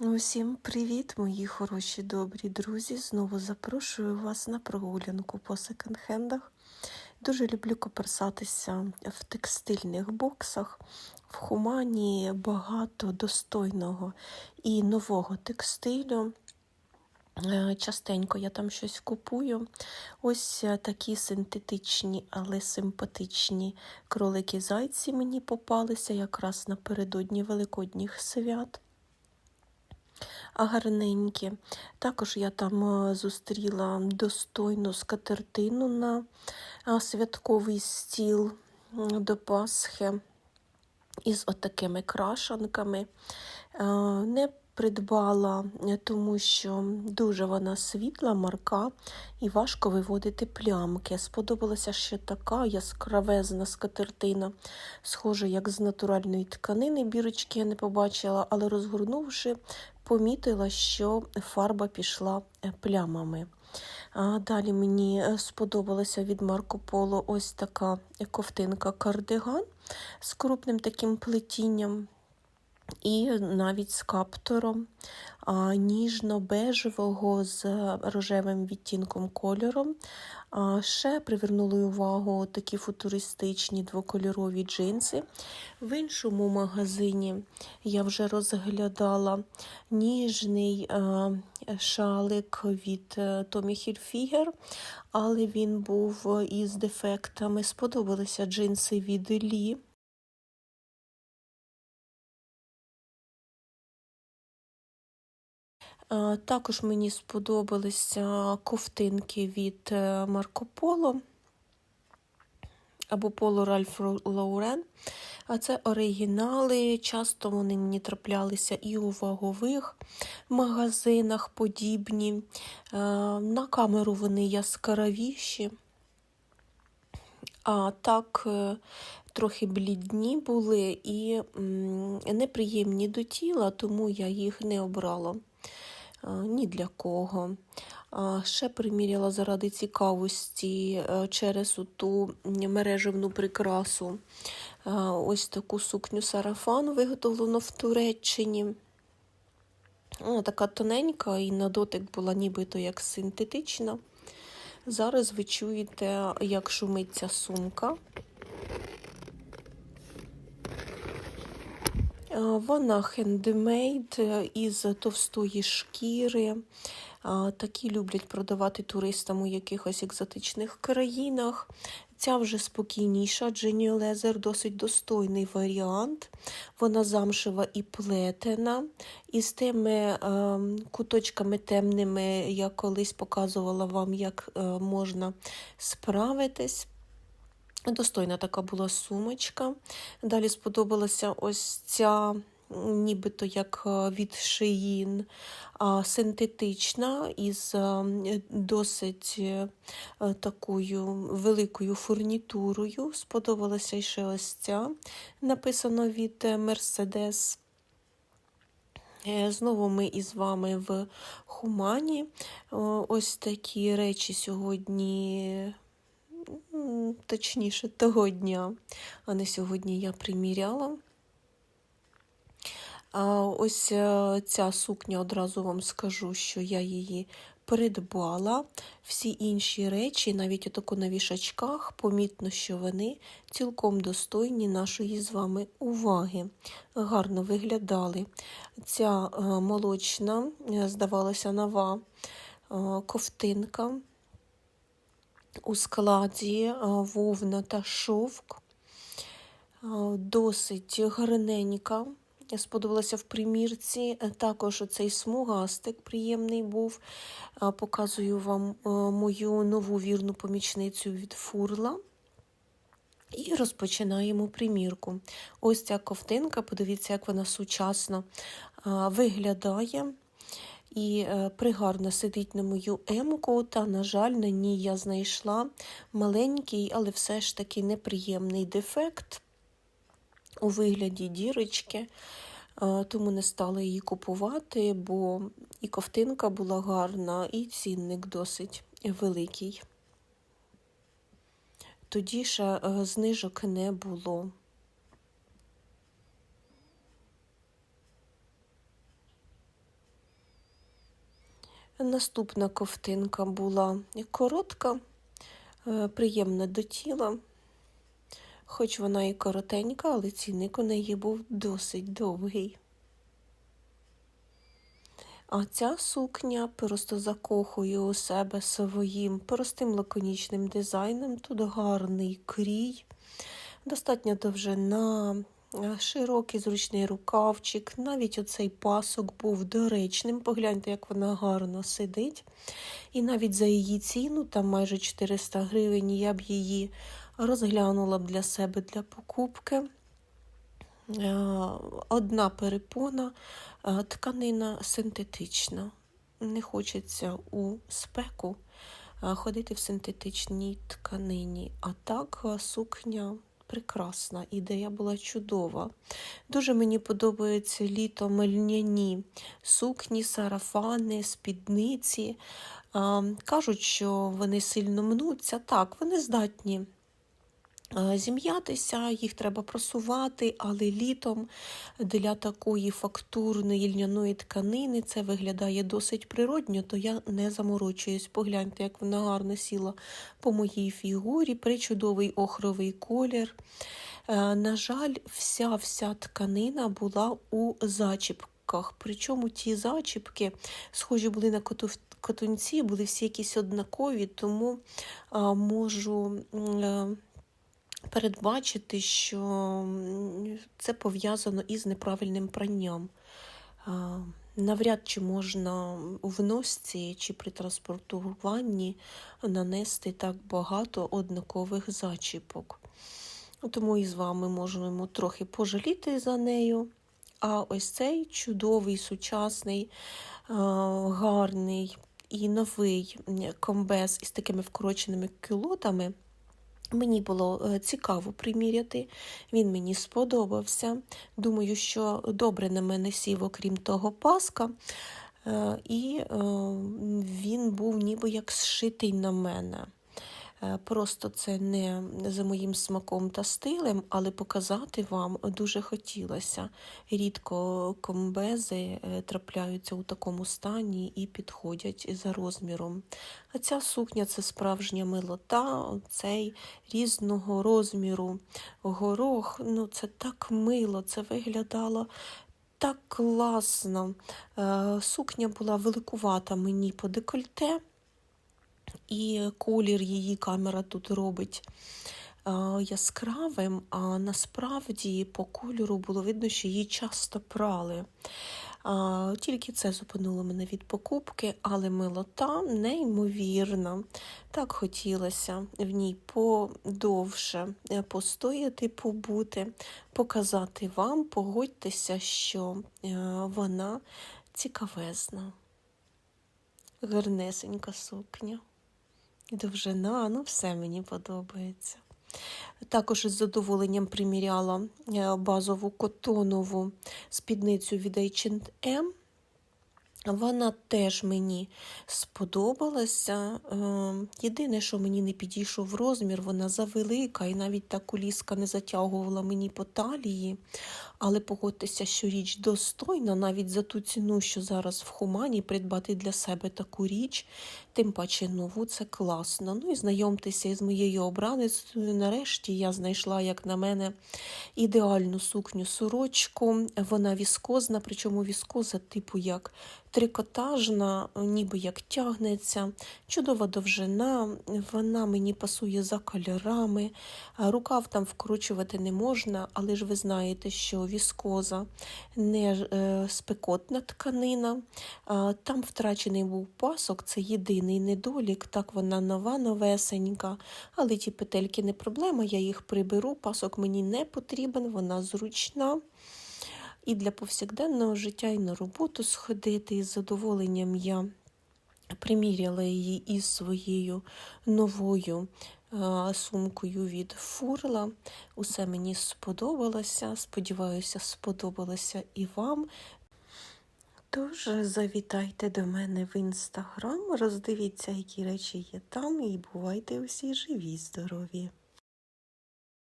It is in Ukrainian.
Усім привіт, мої хороші добрі друзі. Знову запрошую вас на прогулянку по секонд-хендах. Дуже люблю коперсатися в текстильних боксах. В Хумані багато достойного і нового текстилю. Е, Частенько я там щось купую. Ось е, такі синтетичні, але симпатичні кролики-зайці мені попалися якраз напередодні Великодніх свят гарненькі. Також я там е, зустріла достойну скатертину на е, святковий стіл до Пасхи із отакими крашанками. Е, Не придбала, е, тому що дуже вона світла, марка і важко виводити плямки. Сподобалася ще така яскравезна скатертина, схожа як з натуральної тканини. Бірочки я не побачила, але розгорнувши, помітила, що фарба пішла е, плямами. Далі мені е, сподобалася від Марко Поло ось така ковтинка кардиган з крупним таким плетінням. І навіть з каптором ніжно-бежевого з рожевим відтінком кольору. А, ще привернули увагу такі футуристичні двокольорові джинси. В іншому магазині я вже розглядала ніжний шалик від е, Tommy Hilfiger, але він був із дефектами. Сподобалися джинси від Лі. Також мені сподобалися ковтинки від е, Марко Поло або Поло Ральф Лаурен. А це оригінали. Часто вони мені траплялися і у вагових магазинах подібні. Е, На камеру вони яскравіші. А так, е, трохи блідні були і неприємні до тіла, тому я їх не обрала ні для кого. Ще приміряла заради цікавості е, через ту мережевну прикрасу. Ось таку сукню сарафан виготовлену в Туреччині. Вона така тоненька і на дотик була нібито як синтетична. Зараз ви чуєте, як шумить ця сумка. Вона хендмейд е, із товстої шкіри. Такі люблять продавати туристам у якихось екзотичних країнах. Ця вже спокійніша Джені Лезер, досить достойний варіант. Вона замшева і плетена, із тими е, куточками темними, я колись показувала вам, як е, можна справитись. Достойна така була сумочка. Далі сподобалася ось ця, нібито як е, від шиїн, синтетична із е, досить е, такою великою фурнітурою. Сподобалася ще ось ця, написано від Мерседес. Знову ми із вами в Хумані. Ось такі речі сьогодні точніше, того дня, а не сьогодні я приміряла. Ось е, ця сукня одразу вам скажу, що я її придбала. Всі інші речі, навіть отако на вішачках, помітно, що вони цілком достойні нашої з вами уваги. Гарно виглядали. Ця е, молочна, е, здавалося, нова ковтинка у складі вовна та шовк. Досить гарненька. Сподобалася в примірці. Також оцей смугастик приємний був. Показую вам мою нову вірну помічницю від фурла. І розпочинаємо примірку. Ось ця ковтинка, подивіться, як вона сучасно виглядає і е, пригарно сидить на мою емку, та, на жаль, на ній я знайшла маленький, але все ж таки неприємний дефект у вигляді дірочки, е, тому не стала її купувати, бо і ковтинка була гарна, і цінник досить великий. Тоді ще знижок не було. Наступна ковтинка була коротка, е, приємна до тіла. Хоч вона і коротенька, але цінник у неї був досить довгий. А ця сукня просто закохує у себе своїм простим лаконічним дизайном. Тут гарний крій, достатньо довжина, широкий зручний рукавчик. Навіть оцей пасок був доречним. Погляньте, як вона гарно сидить. І навіть за її ціну, там майже 400 гривень, я б її розглянула б для себе для покупки. Е, Одна перепона, е, тканина синтетична. Не хочеться у спеку е, ходити в синтетичній тканині. А так е, сукня прекрасна, ідея була чудова. Дуже мені подобаються літо мельняні сукні, сарафани, спідниці. Кажуть, що вони сильно мнуться. Так, вони здатні зім'ятися, їх треба просувати, але літом для такої фактурної льняної тканини це виглядає досить природньо, то я не заморочуюсь. Погляньте, як вона гарно сіла по моїй фігурі, причудовий охровий колір. Е, На жаль, вся вся тканина була у зачіпках. Причому ті зачіпки схожі були на коту- були всі якісь однакові, тому а, можу. е, передбачити, що це пов'язано із неправильним пранням. Навряд чи можна в носці чи при транспортуванні нанести так багато однакових зачіпок. Тому і з вами можемо трохи пожаліти за нею. А ось цей чудовий, сучасний, гарний і новий комбез із такими вкороченими кюлотами. Мені було е, цікаво приміряти, він мені сподобався. Думаю, що добре на мене сів, окрім того, паска. Е, І е, він був ніби як зшитий на мене. Е, Просто це не за моїм смаком та стилем, але показати вам дуже хотілося. Рідко комбези е, трапляються у такому стані і підходять за розміром. А ця сукня це справжня милота, цей різного розміру горох. Ну, це так мило, це виглядало. Так класно. Е, Сукня була великувата мені по декольте, і колір її камера тут робить е, яскравим, а насправді по кольору було видно, що її часто прали. Тільки це зупинило мене від покупки, але милота неймовірна. Так хотілося в ній подовше е, постояти, побути, показати вам, погодьтеся, що е, вона цікавезна, гарнесенька сукня. Довжина, ну все мені подобається. Також із задоволенням приміряла е, базову котонову спідницю від H&M. Вона теж мені сподобалася. Е, Єдине, що мені не підійшов розмір, вона завелика, і навіть та куліска не затягувала мені по талії. Але погодьтеся, що річ достойна, навіть за ту ціну, що зараз в Хумані придбати для себе таку річ, тим паче нову, це класно. Ну і знайомтеся із моєю обраницею. Нарешті я знайшла, як на мене, ідеальну сукню сорочку. Вона віскозна, причому віскоза типу як трикотажна, ніби як тягнеться, чудова довжина, вона мені пасує за кольорами. Рукав там вкручувати не можна, але ж ви знаєте, що віскоза не е, спекотна тканина. Там втрачений був пасок, це єдиний недолік. Так вона нова, новесенька, але ті петельки не проблема, я їх приберу. Пасок мені не потрібен, вона зручна. І для повсякденного життя, і на роботу сходити. І з задоволенням я приміряла її із своєю новою е, сумкою від Фурла. Усе мені сподобалося. Сподіваюся, сподобалося і вам. Тож завітайте до мене в інстаграм, роздивіться, які речі є там, і бувайте усі живі, здорові!